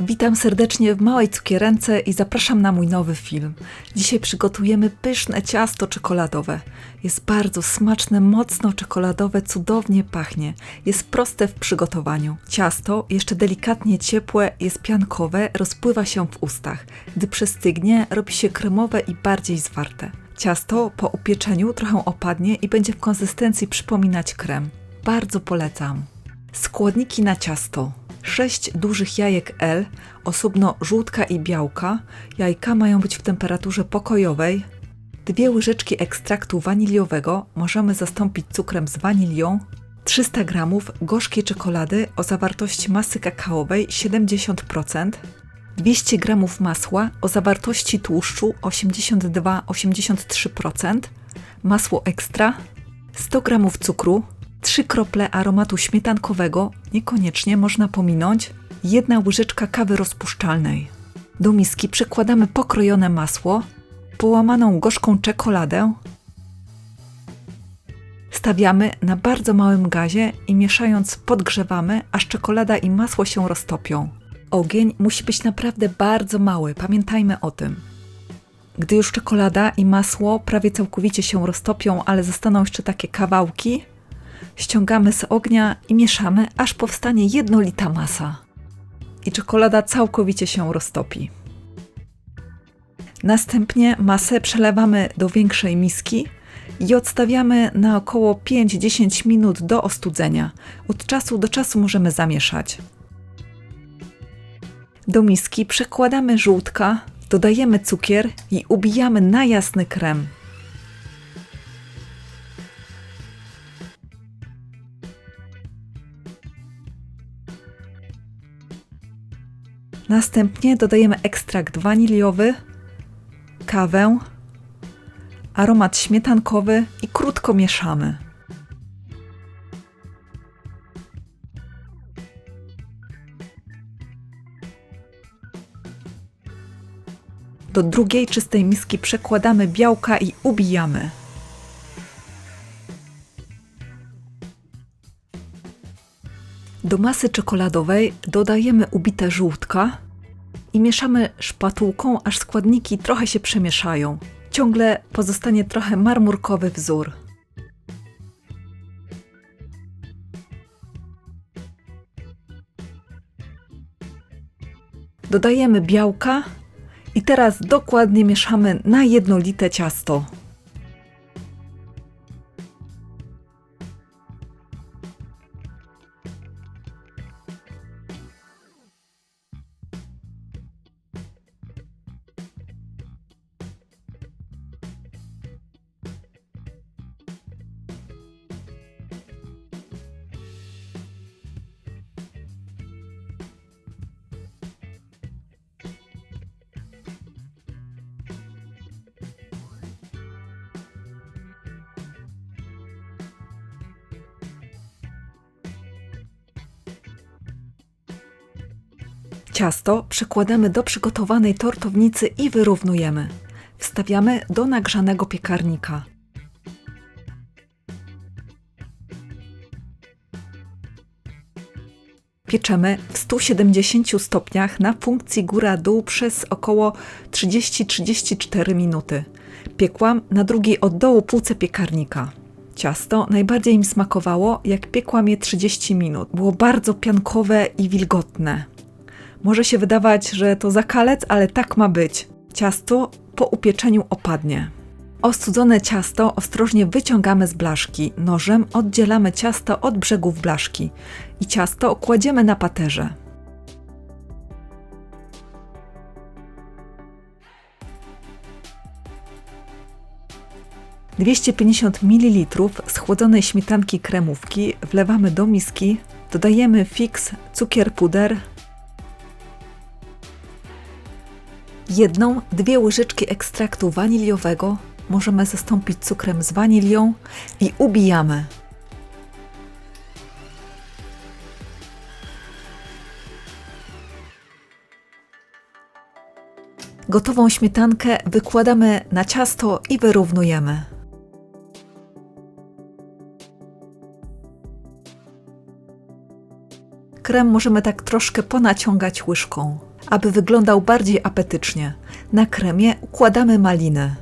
Witam serdecznie w Małej Cukierence i zapraszam na mój nowy film. Dzisiaj przygotujemy pyszne ciasto czekoladowe. Jest bardzo smaczne, mocno czekoladowe, cudownie pachnie. Jest proste w przygotowaniu. Ciasto, jeszcze delikatnie ciepłe, jest piankowe, rozpływa się w ustach. Gdy przestygnie, robi się kremowe i bardziej zwarte. Ciasto po upieczeniu trochę opadnie i będzie w konsystencji przypominać krem. Bardzo polecam. Składniki na ciasto. 6 dużych jajek L, osobno żółtka i białka. Jajka mają być w temperaturze pokojowej. Dwie łyżeczki ekstraktu waniliowego możemy zastąpić cukrem z wanilią. 300 g gorzkiej czekolady o zawartości masy kakaowej 70%. 200 g masła o zawartości tłuszczu 82-83%. Masło ekstra. 100 g cukru. 3 krople aromatu śmietankowego, niekoniecznie można pominąć, jedna łyżeczka kawy rozpuszczalnej. Do miski przekładamy pokrojone masło, połamaną gorzką czekoladę. Stawiamy na bardzo małym gazie i mieszając podgrzewamy, aż czekolada i masło się roztopią. Ogień musi być naprawdę bardzo mały, pamiętajmy o tym. Gdy już czekolada i masło prawie całkowicie się roztopią, ale zostaną jeszcze takie kawałki, ściągamy z ognia i mieszamy, aż powstanie jednolita masa. I czekolada całkowicie się roztopi. Następnie masę przelewamy do większej miski i odstawiamy na około 5-10 minut do ostudzenia. Od czasu do czasu możemy zamieszać. Do miski przekładamy żółtka, dodajemy cukier i ubijamy na jasny krem. Następnie dodajemy ekstrakt waniliowy, kawę, aromat śmietankowy i krótko mieszamy. Do drugiej czystej miski przekładamy białka i ubijamy. Do masy czekoladowej dodajemy ubite żółtka mieszamy szpatułką, aż składniki trochę się przemieszają. Ciągle pozostanie trochę marmurkowy wzór. Dodajemy białka i teraz dokładnie mieszamy na jednolite ciasto. Ciasto przekładamy do przygotowanej tortownicy i wyrównujemy. Wstawiamy do nagrzanego piekarnika. Pieczemy w 170 stopniach na funkcji góra-dół przez około 30-34 minuty. Piekłam na drugiej od dołu półce piekarnika. Ciasto najbardziej mi smakowało, jak piekłam je 30 minut. Było bardzo piankowe i wilgotne. Może się wydawać, że to zakalec, ale tak ma być. Ciasto po upieczeniu opadnie. Ostudzone ciasto ostrożnie wyciągamy z blaszki. Nożem oddzielamy ciasto od brzegów blaszki i ciasto kładziemy na paterze. Dwieście pięćdziesiąt ml schłodzonej śmietanki kremówki wlewamy do miski, dodajemy fix, cukier puder, jedną, dwie łyżeczki ekstraktu waniliowego możemy zastąpić cukrem z wanilią i ubijamy. Gotową śmietankę wykładamy na ciasto i wyrównujemy. Krem możemy tak troszkę ponaciągać łyżką. Aby wyglądał bardziej apetycznie. Na kremie układamy malinę.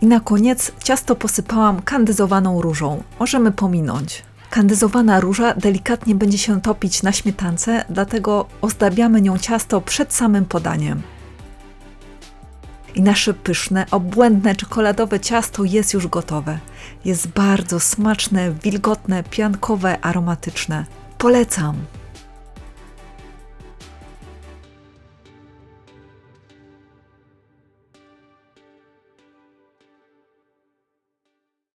I na koniec ciasto posypałam kandyzowaną różą. Możemy pominąć. Kandyzowana róża delikatnie będzie się topić na śmietance, dlatego ozdabiamy nią ciasto przed samym podaniem. I nasze pyszne, obłędne czekoladowe ciasto jest już gotowe. Jest bardzo smaczne, wilgotne, piankowe, aromatyczne. Polecam!